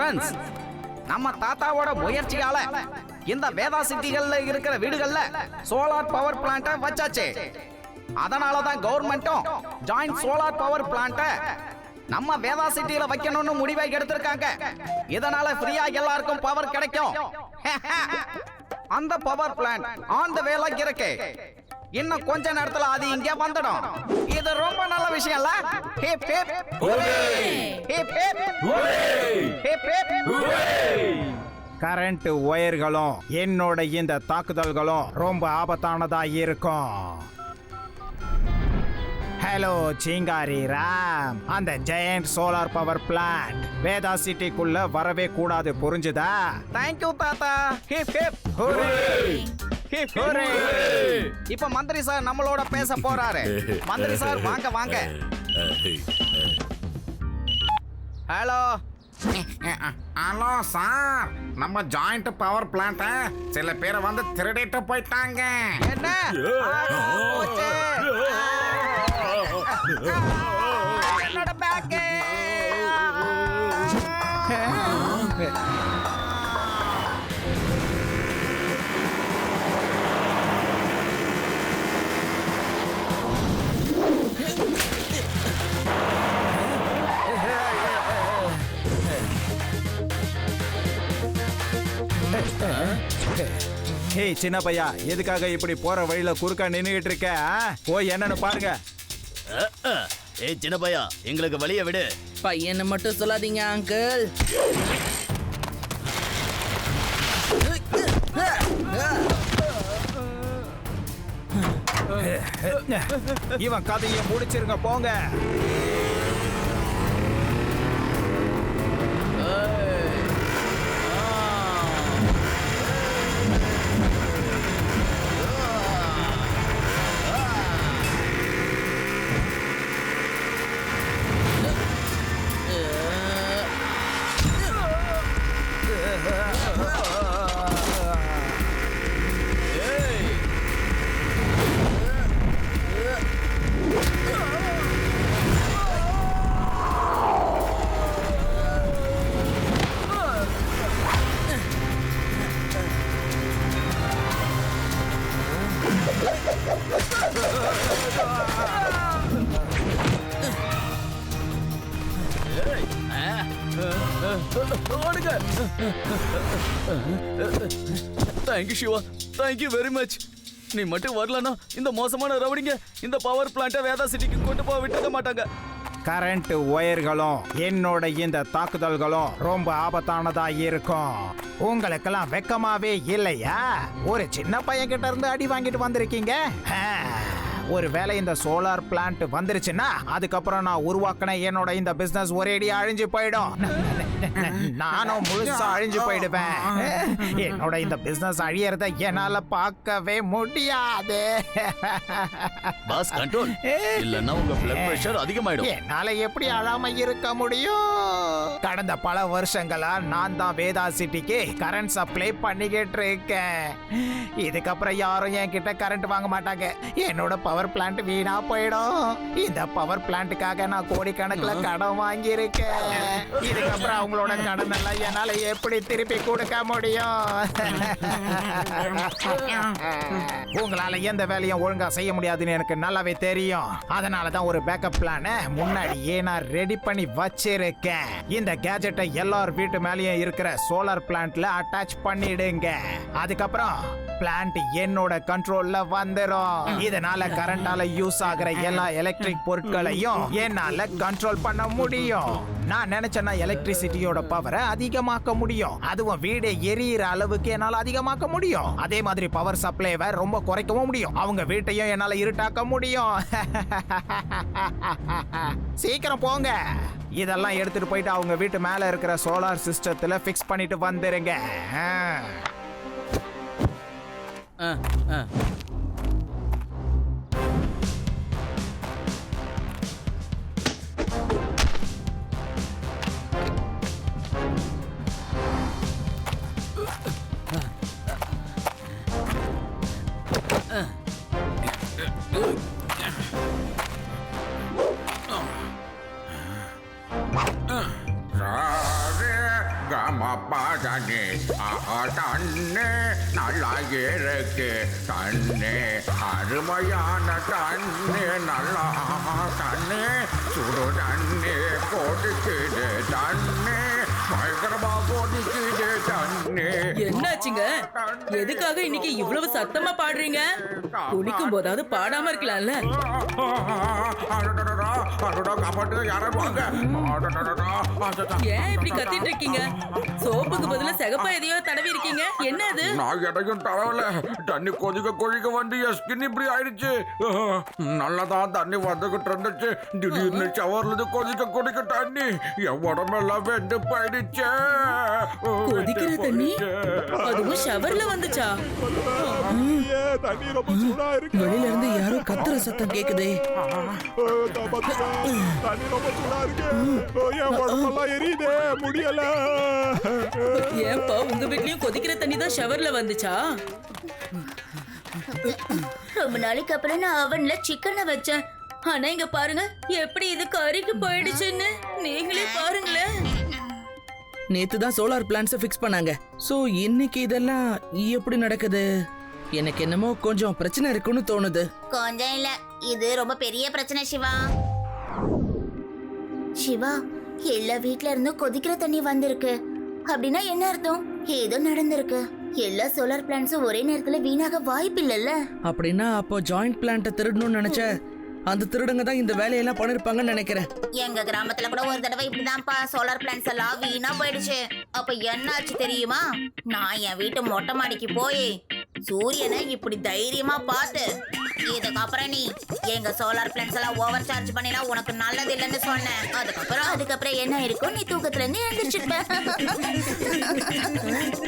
Friends நம்ம தாத்தாவோட முயற்சியால இந்த வேதா சிட்டிகள்ல இருக்கிற வீடுகள்ல சோலார் பவர் பிளான்ட்ட வச்சாச்சு. அதனால தான் கவர்மெண்ட்டும் ஜாயிண்ட் சோலார் பவர் பிளான்ட்ட நம்ம வேதா சிட்டியில வைக்கணும்னு முடிவை எடுத்திருக்காங்க. இதனால ஃப்ரீயா எல்லாருக்கும் பவர் கிடைக்கும். அந்த பவர் பிளான்ட் ஆன் த வேலை இருக்கு. இன்னும் கொஞ்ச நேரத்துல அது இங்க வந்துடும். இது ரொம்ப நல்ல விஷயம்ல. Hip hip. Hip hip. Hip hip. Current ஒயர்களும் என்னோட இந்த தாக்குதல்களும் ரொம்ப ஆபத்தானதா இருக்கும். ஹலோ சிங்காரி ராம். அந்த giant solar power plant Veda சிட்டிக்குள்ள வரவே கூடாது புரிஞ்சுதா? தேங்க்யூ தாத்தா. Hip hip. இப்ப மந்திரி சார் நம்மளோட பேச போறாரு. மந்திரி சார் வாங்க வாங்க. ஹலோ. ஹலோ சார் நம்ம ஜாயிண்ட் பவர் பிளான்ட்ட சில பேரை வந்து திருடிட்டு போயிட்டாங்க. என்ன? ஹே சின்ன பையா எதுக்காக இப்படி போற வழியில குறுக்கா நின்னுகிட்டு இருக்க? போய் என்னன்னு பாருங்க. ஏய் சின்ன பையா எங்களுக்கு வழிய விடு. பையனை மட்டும் சொல்லாதீங்க அங்கிள் இவன் கதையை முடிச்சிருங்க போங்க. ஓடுங்க thank you Shiva thank you very much நீ மட்டும் வரலனா இந்த மோசமான ரவுடிங்க இந்த பவர் பிளான்ட்டை வேதா சிட்டிக்கு கொண்டு போக விட்டுக்க மாட்டாங்க கரண்ட் ஒயர்களும் என்னோட இந்த தாக்குதல்களும் ரொம்ப ஆபத்தானதா இருக்கும் உங்களுக்கெல்லாம் வெக்கமாவே இல்லையா ஒரு சின்ன பையன் கிட்ட இருந்து அடி வாங்கிட்டு வந்திருக்கீங்க ஒருவேளை இந்த சோலார் பிளான்ட் வந்துருச்சுன்னா அதுக்கப்புறம் நான் உருவாக்கின என்னோட இந்த பிசினஸ் ஒரேடி அழிஞ்சு போயிடும். நானும் முழுசா அழிஞ்சு போயிடுவேன். என்னோட இந்த பிசினஸ் அழியறத என்னால பார்க்கவே முடியாது. பாஸ் கண்ட்ரோல் இல்லன்னா உங்க பிளட் பிரஷர் அதிகமாயிடும். என்னால எப்படி அழாம இருக்க முடியும்? கடந்த பல வருஷங்களா நான் தான் வேதா சிட்டிக்கு கரண்ட் சப்ளை பண்ணிக்கிட்டு இருக்கேன். இதுக்கப்புறம் யாரும் என்கிட்ட கரண்ட் வாங்க மாட்டாங்க. என்னோட பவர் பிளான்ட் வீணா போயிடும். இந்த பவர் பிளான்ட்டுக்காக நான் கோடிக்கணக்கில் கடன் வாங்கியிருக்கேன். இதுக்கப்புறம் அவங்களோட கடன் எல்லாம் என்னால எப்படி திருப்பி கொடுக்க முடியும்? உங்களால எந்த வேலையும் ஒழுங்கா செய்ய முடியாதுன்னு எனக்கு நல்லாவே தெரியும். அதனால தான் ஒரு பேக்கப் பிளான முன்னாடியே நான் ரெடி பண்ணி வச்சிருக்கேன். இந்த கேஜெட்டை எல்லார் வீட்டு மேலயும் இருக்கிற சோலார் பிளான்ட்ல அட்டாச் பண்ணிடுங்க. அதுக்கப்புறம் பிளான்ட் என்னோட கண்ட்ரோல்ல வந்துரும். இதனால கரண்டால யூஸ் ஆகுற எல்லா எலக்ட்ரிக் பொருட்களையும் என்னால கண்ட்ரோல் பண்ண முடியும். நான் நினைச்சேன்னா எலக்ட்ரிசிட்டியோட பவரை அதிகமாக்க முடியும். அதுவும் வீடு எரியிற அளவுக்கு என்னால அதிகமாக்க முடியும். அதே மாதிரி பவர் சப்ளைவை ரொம்ப குறைக்கவும் முடியும். அவங்க வீட்டையும் என்னால இருட்டாக்க முடியும். சீக்கிரம் போங்க. இதெல்லாம் எடுத்துட்டு போயிட்டு அவங்க வீட்டு மேல இருக்கிற சோலார் சிஸ்டத்துல ஃபிக்ஸ் பண்ணிட்டு வந்துருங்க. ஆ. ஆ, தானே ஆஹா தண்ணே நல்லா இருக்கு தண்ணே அருமையான தண்ணே நல்லா தண்ணே சுடு தண்ணே கொதிக்குது தண்ணே பயங்கரமா கொதிக்குது தண்ணே என்னாச்சுங்க? எதுக்காக இன்னைக்கு இவ்வளவு சத்தமா பாடுறீங்க? குளிக்கும் போதாவது பாடாம இருக்கலாம்ல. அடடா, வாங்க. அடடா. ஏன் இப்படி கத்திட்டு இருக்கீங்க சோப்புக்கு பதிலா சிகப்பா எதையோ தடவி இருக்கீங்க என்ன அது நான் எதையும் தடவல. தண்ணி கொதிக்க கொதிக்க வந்து என் ஸ்கின் இப்படி ஆயிடுச்சு. நல்லதான் தண்ணி வந்துகிட்டு இருந்துச்சு. திடீர்னு இருந்து கொதிக்க கொதிக்க தண்ணி. என் உடம்பெல்லாம் வெந்து போயிடுச்சு. கொதிக்கிற தண்ணி? அதுவும் ஷவர்ல வந்துச்சா? வெளியில இருந்து யாரோ கத்துற சத்தம் கேக்குதே. ஏன்பா உங்க வீட்லயும் கொதிக்கிற தண்ணி தான் ஷவர்ல வந்துச்சா? ரொம்ப நாளைக்கு அப்புறம் நான் அவன்ல சிக்கனை வச்சேன். ஆனா இங்க பாருங்க எப்படி இது கறிக்கு போயிடுச்சுன்னு. நீங்களே பாருங்களேன். நேத்து தான் சோலார் பிளான்ஸை ஃபிக்ஸ் பண்ணாங்க. சோ இன்னைக்கு இதெல்லாம் எப்படி நடக்குது? எனக்கு என்னமோ கொஞ்சம் பிரச்சனை இருக்குன்னு தோணுது. கொஞ்சம் இல்ல. இது ரொம்ப பெரிய பிரச்சனை சிவா. சிவா எல்லா வீட்ல இருந்தும் கொதிக்கிற தண்ணி வந்திருக்கு. அப்படின்னா என்ன அர்த்தம்? ஏதோ நடந்திருக்கு. எல்லா சோலார் பிளான்ஸும் ஒரே நேரத்துல வீணாக வாய்ப்பு இல்லைல்ல. அப்படின்னா அப்போ ஜாயிண்ட் பிளான்ட்டை திருடணும்னு நினைச்ச அந்த திருடங்க தான் இந்த வேலையெல்லாம் பண்ணிருப்பாங்கன்னு நினைக்கிறேன். எங்க கிராமத்துல கூட ஒரு தடவை இப்படிதான்ப்பா. சோலார் பிளான்ஸ் எல்லாம் வீணா போயிடுச்சு. அப்ப என்னாச்சு தெரியுமா? நான் என் வீட்டு மொட்டை மாடிக்கு போய் சூரியனை இப்படி தைரியமா பார்த்து இதுக்கப்புறம் நீ எங்க சோலார் பிளான்ஸ் எல்லாம் ஓவர் சார்ஜ் பண்ணினா உனக்கு நல்லது இல்லைன்னு சொன்னேன் அதுக்கப்புறம் அதுக்கப்புறம் என்ன இருக்கும்? நீ தூக்கத்துல இருந்து எழுந்திரிச்சிருப்ப.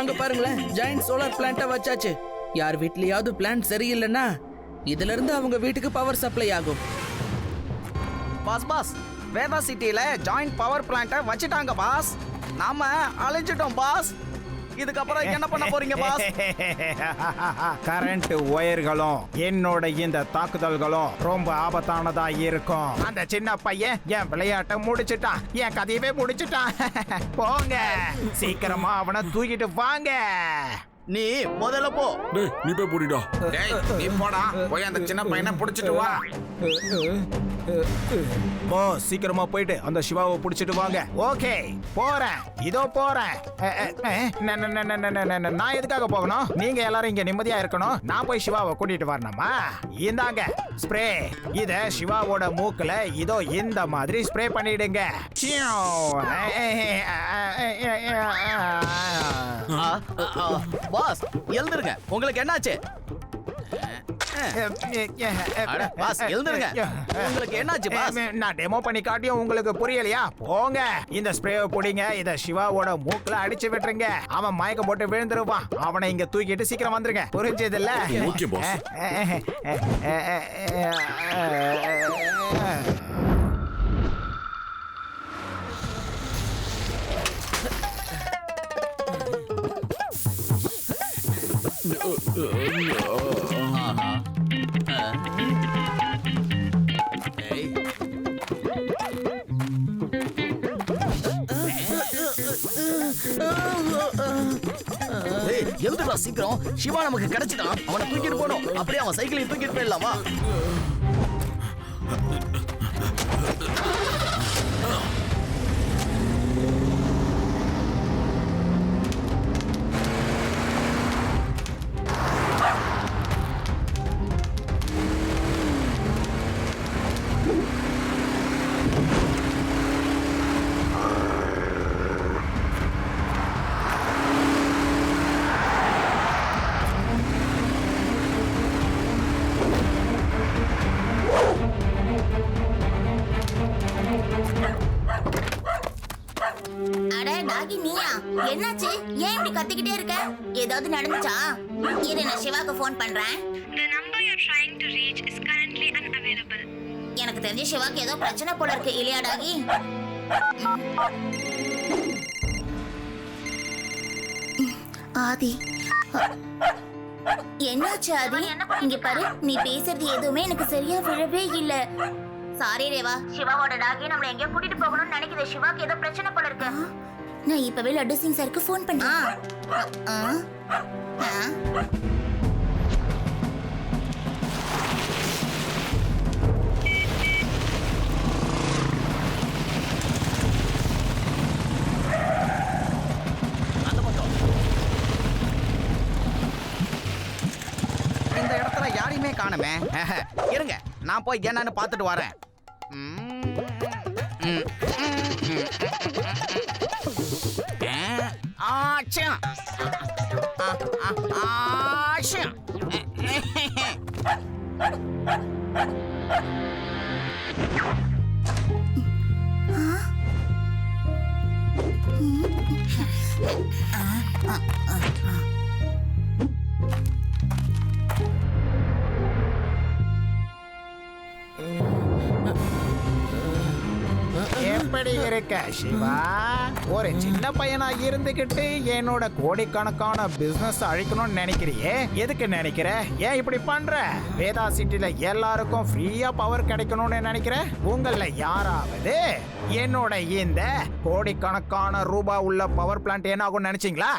அங்க பாருங்களேன் ஜாயிண்ட் சோலார் பிளான்ட்டை வச்சாச்சு. யார் வீட்லயாவது பிளான்ட் சரியில்லைன்னா இதுல இருந்து அவங்க வீட்டுக்கு பவர் சப்ளை ஆகும். பாஸ் பாஸ் வேதா சிட்டில ஜாயிண்ட் பவர் பிளான்ட்டை வச்சுட்டாங்க பாஸ் நாம அழிஞ்சிட்டோம் பாஸ் இதுக்கப்புறம் என்ன பண்ண போறீங்க பாஸ் கரண்ட் ஒயர்களும் என்னோட இந்த தாக்குதல்களும் ரொம்ப ஆபத்தானதா இருக்கும். அந்த சின்ன பையன் என் விளையாட்டை முடிச்சிட்டான். என் கதையவே முடிச்சிட்டான். போங்க. சீக்கிரமா அவனை தூக்கிட்டு வாங்க. நீ முதல்ல போ. டேய் நீ போய் போடிடா. டேய் நீ போடா. போய் அந்த சின்ன பையனை புடிச்சிட்டு வா. போ சீக்கிரமா போயிட்டு அந்த சிவாவை புடிச்சிட்டு வாங்க. ஓகே போறேன். இதோ போறேன். நான் எதுக்காக போகணும்? நீங்க எல்லாரும் இங்க நிம்மதியா இருக்கணும். நான் போய் சிவாவை கூட்டிட்டு வரணுமா? இந்தாங்க ஸ்ப்ரே. இத சிவாவோட மூக்குல இதோ இந்த மாதிரி ஸ்ப்ரே பண்ணிடுங்க. வா பாஸ் எழுந்துருங்க உங்களுக்கு என்னாச்சு அட, பாஸ் எழுந்துருங்க உங்களுக்கு என்னாச்சு பாஸ் நான் டெமோ பண்ணி காட்டியும் உங்களுக்கு புரியலையா போங்க இந்த ஸ்ப்ரேவை புடிங்க இத சிவாவோட மூக்குல அடிச்சு விட்டுருங்க அவன் மயக்கம் போட்டு விழுந்துருவான் அவனை இங்க தூக்கிட்டு சீக்கிரம் வந்துருங்க புரிஞ்சது இல்ல Okay, ஏய், சீக்கிரம். சிவா நமக்கு கிடைச்சிட்டான் அவனை தூக்கிட்டு போனோம் அப்படியே அவன் சைக்கிளையும் தூக்கிட்டு போயிடலாமா? டாகி நீயா? என்னாச்சு? ஏன் இப்படி கத்திக்கிட்டே இருக்க? ஏதாவது நடந்துச்சா? இரு நான் சிவாக்கு ஃபோன் பண்றேன். The number you're trying to reach is currently unavailable. எனக்கு தெரிஞ்ச சிவாக்கு ஏதோ பிரச்சனை போல இருக்கு இல்லையா டாகி ஆதி. என்னாச்சு ஆதி? இங்க பாரு நீ பேசுறது எதுவுமே எனக்கு சரியா விழவே இல்ல. சாரி ரேவா. சிவாவோட டாகி நம்மள எங்கேயோ கூட்டிட்டு போகணும்னு நினைக்குது. சிவாக்கு ஏதோ பிரச்சனை போல இருக்கு. நான் இப்பவே லட்டு சிங் சாருக்கு ஃபோன் பக்கம் இந்த இடத்துல யாரையுமே காணுமே. இருங்க நான் போய் என்னன்னு பார்த்துட்டு வரேன். எப்படி இருக்க சிவா? ஒரு சின்ன பையனா இருந்துகிட்டு என்னோட கோடிக்கணக்கான பிசினஸ் அழிக்கணும்னு நினைக்கிறியே? எதுக்கு நினைக்கிற? ஏன் இப்படி பண்ற? வேதா சிட்டில எல்லாருக்கும் ஃப்ரீயா பவர் கிடைக்கணும்னு நினைக்கிற? உங்கள யாராவது? என்னோட இந்த கோடிக்கணக்கான ரூபாய் உள்ள பவர் பிளான்ட் என்ன ஆகும் நினைச்சீங்களா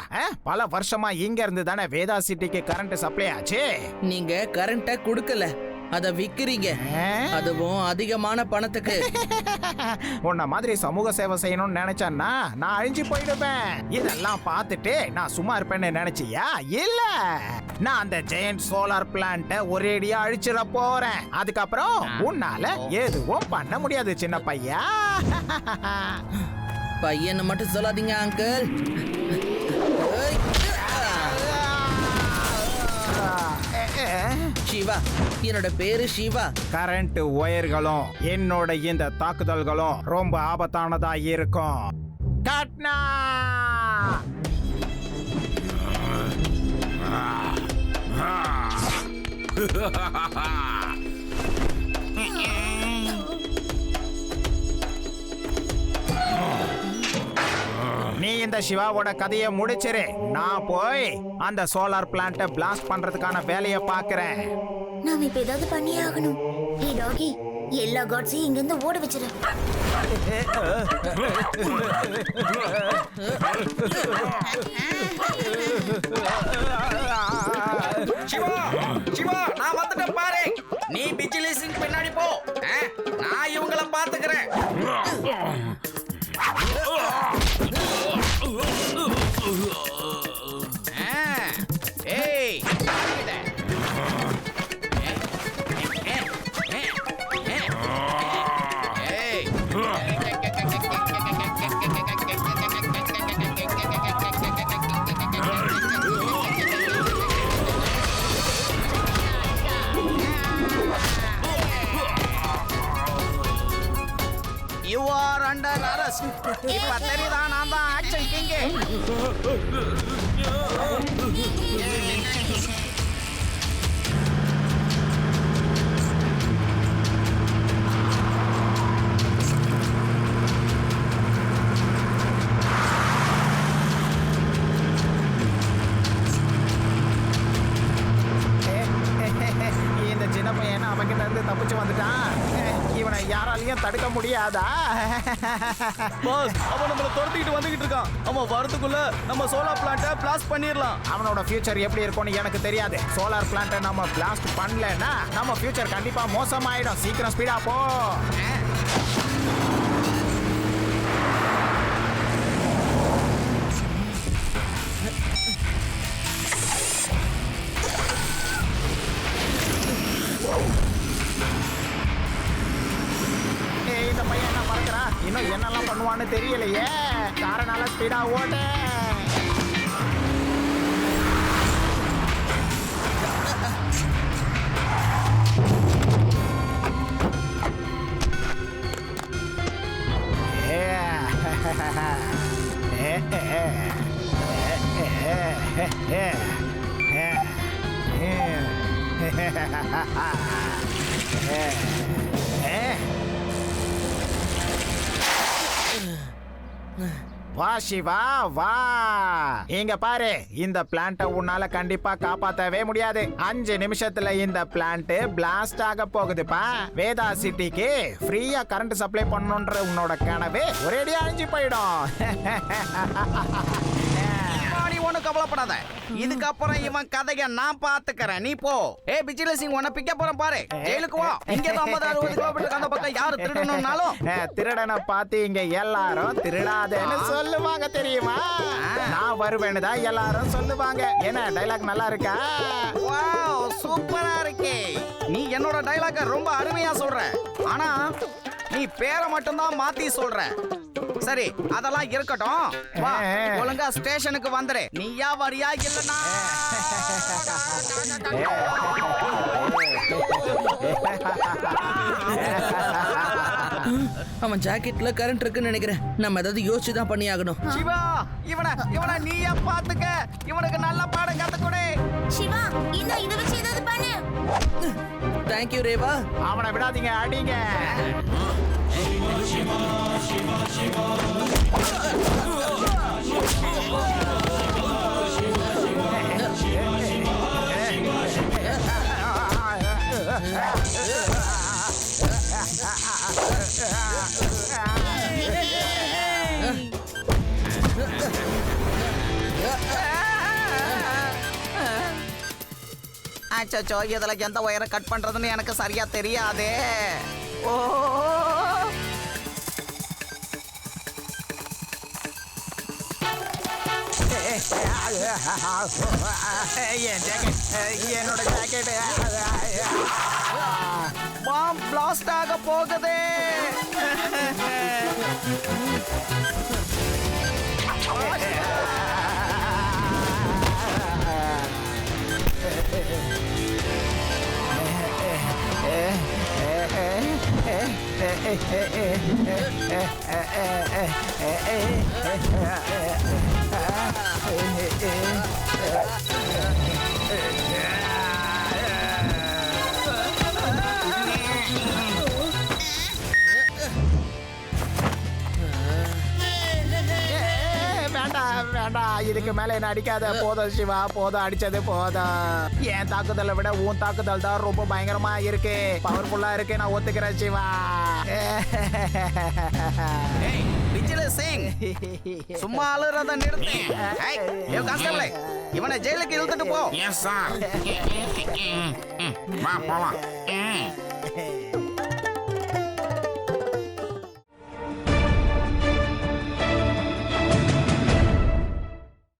பல வருஷமா இங்க இருந்து தானே வேதா சிட்டிக்கு கரண்ட் சப்ளை ஆச்சு? நீங்க கரண்ட கொடுக்கல. அத விக்கிறீங்க? அதுவும் அதிகமான பணத்துக்கு. உன்ன மாதிரி சமூக சேவை செய்யணும்னு நினைச்சேன்னா நான் அழிஞ்சு போயிடுவேன். இதெல்லாம் பார்த்துட்டு நான் சும்மா இருப்பேன்னு நினைச்சியா? இல்ல. நான் அந்த ஜெயண்ட் சோலார் பிளான்ட்ட ஒரேடியா அழிச்சிட போறேன். அதுக்கப்புறம் உன்னால எதுவும் பண்ண முடியாது சின்ன பையா. பையனை மட்டும் சொல்லாதீங்க அங்கிள் ஏய், சிவா. என்னோட பேரு சிவா. கரண்ட் ஒயர்களும் என்னோட இந்த தாக்குதல்களும் ரொம்ப ஆபத்தானதா இருக்கும். காட்னா! நீ இந்த சிவாவோட கதையை முடிச்சிரு. நான் போய் அந்த சோலார் பிளான்ட்டை பிளாஸ்ட் பண்றதுக்கான வேலையை பார்க்கறேன். நாம இப்ப ஏதாவது பண்ணியே ஆகணும். டாகி எல்லா காட்ஸையும் இங்க இருந்து ஓட வச்சிரு. சிவா சிவா நான் வந்துட்டேன் பாரு. நீ பிஜிலி சிங் பின்னாடி போ. ஆ, நான் இவங்கள பாத்துக்கிறேன் முடியாதா பாஸ் அவன் நம்மள துரத்திக்கிட்டு வந்துகிட்டு இருக்கான். அவன் வரதுக்குள்ள நம்ம சோலார் பிளான்ட்டை பிளாஸ்ட் பண்ணிடலாம். அவனோட ஃபியூச்சர் எப்படி இருக்கும்னு எனக்கு தெரியாது. சோலார் பிளான்ட்டை நம்ம பிளாஸ்ட் பண்ணலன்னா நம்ம ஃபியூச்சர் கண்டிப்பா மோசமாயிடும். சீக்கிரம் ஸ்பீடா போ. என்ன பண்ணுவான்னு தெரியலையே. காரை நல்லா ஸ்பீடாக ஓட்ட Yeah. வா சிவா வா. இங்க பாரு இந்த பிளான்ட்ட உன்னால கண்டிப்பா காப்பாத்தவே முடியாது. அஞ்சு நிமிஷத்துல இந்த பிளான்ட் பிளாஸ்ட் ஆக போகுதுப்பா. வேதா சிட்டிக்கு ஃப்ரீயா கரண்ட் சப்ளை பண்ணணுன்ற உன்னோட கனவே ஒரேடியா அழிஞ்சு போயிடும். நீ ஒண்ணு கவலைப்படாத. இதுக்கப்புறம் இவன் கதைய நான் பாத்துக்கறேன் நீ போ. ஏ பிச்சில சிங் உன்னை பிக்க போறேன் பாரு. ஜெயிலுக்கு வா. இங்க ஐம்பது அறுபது கிலோமீட்டருக்கு அந்த பக்கம் யாரு திருடணும்னாலும். திருடனை பார்த்து இங்க எல்லாரும் திருடாதேன்னு சொல்லுவாங்க தெரியுமா? நான் வருவேன்னு தான் எல்லாரும் சொல்லுவாங்க. என்ன டைலாக் நல்லா இருக்கா? சூப்பரா இருக்கே. நீ என்னோட டைலாக ரொம்ப அருமையா சொல்ற. ஆனா நீ பேரை மட்டும்தான் மாத்தி சொல்ற. சரி அதெல்லாம் இருக்கட்டும். வா ஒழுங்கா ஸ்டேஷனுக்கு வந்துரு. நீயா வரியா இல்லனா? அவன் ஜாக்கெட்ல கரண்ட் இருக்குன்னு நினைக்கிறேன். நம்ம ஏதாவது யோசிச்சு தான் பண்ணி ஆகணும் சிவா இவனை இவனை நீயா பாத்துக்க. இவனுக்கு நல்ல பாடம் கத்து கொடு சிவா இந்த இதை வச்சு ஏதாவது பண்ணு. Thank you Reva. அவனை விடாதீங்க அடிங்க. அச்சோ இதுல எந்த ஒயரை கட் பண்றதுன்னு எனக்கு சரியாக தெரியாதே. ஓ என் ஜாக்கெட் என்னோட ஜாக்கெட் பாம் பிளாஸ்ட் ஆக போகுதே. வேண்டாம் வேண்டாம் இதுக்கு மேல என்ன அடிக்காத. போதும் சிவா. போதும். அடிச்சது போதும். என் தாக்குதலை விட உன் தாக்குதல் தான் ரொம்ப பயங்கரமா இருக்கு. பவர்ஃபுல்லா இருக்கு. நான் ஒத்துக்கிறேன் சிவா. விஜில சிங். சும்மா அழுறத நிறுத்து. ஏய் ஏய் கான்ஸ்டபிள் இவனை ஜெயிலுக்கு இழுத்துட்டு போ. எஸ் சார் வா போலாம்.